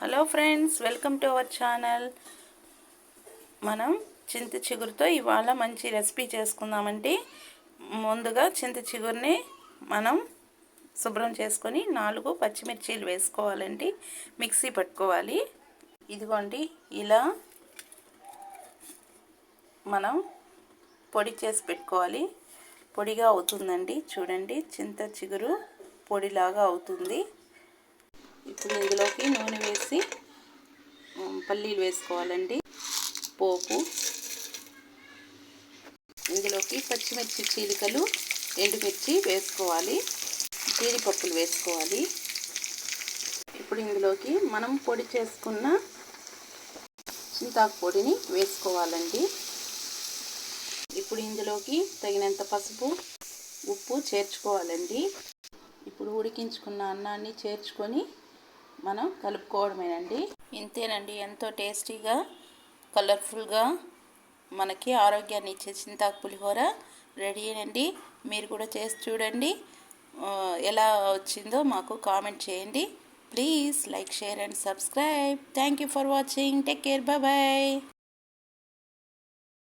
Hello friends welcome to our channel. మనం చింత చిగురుతో ఇవాళ మంచి రెసిపీ చేసుకుందామండి. ముందుగా చింత చిగురిని మనం శుభ్రం చేసుకొని నాలుగు పచ్చిమిర్చీలు వేసుకోవాలండి. మిక్సీ పట్టుకోవాలి. ఇదిగోండి ఇలా మనం పొడి చేసి పెట్టుకోవాలి. పొడిగా అవుతుందండి. చూడండి చింత చిగురు పొడిలాగా అవుతుంది. ఇప్పుడు ఇందులోకి నూనె పల్లీలు వేసుకోవాలండి. పోపు. ఇందులోకి పచ్చిమిర్చి చీలికలు ఎండుమిర్చి వేసుకోవాలి. జీడిపప్పులు వేసుకోవాలి. ఇప్పుడు ఇందులోకి మనం పొడి చేసుకున్న చింతాకు పొడిని వేసుకోవాలండి. ఇప్పుడు ఇందులోకి తగినంత పసుపు ఉప్పు చేర్చుకోవాలండి. ఇప్పుడు ఉడికించుకున్న అన్నాన్ని చేర్చుకొని మనం కలుపుకోవడమేనండి. ఇంతేనండి ఎంతో టేస్టీగా కలర్ఫుల్గా మనకి ఆరోగ్యాన్ని ఇచ్చే చింతాకు పులిహోర రెడీ అండి. మీరు కూడా చేసి చూడండి. ఎలా వచ్చిందో మాకు కామెంట్ చేయండి. Please like share and subscribe. Thank you for watching. Take care. Bye.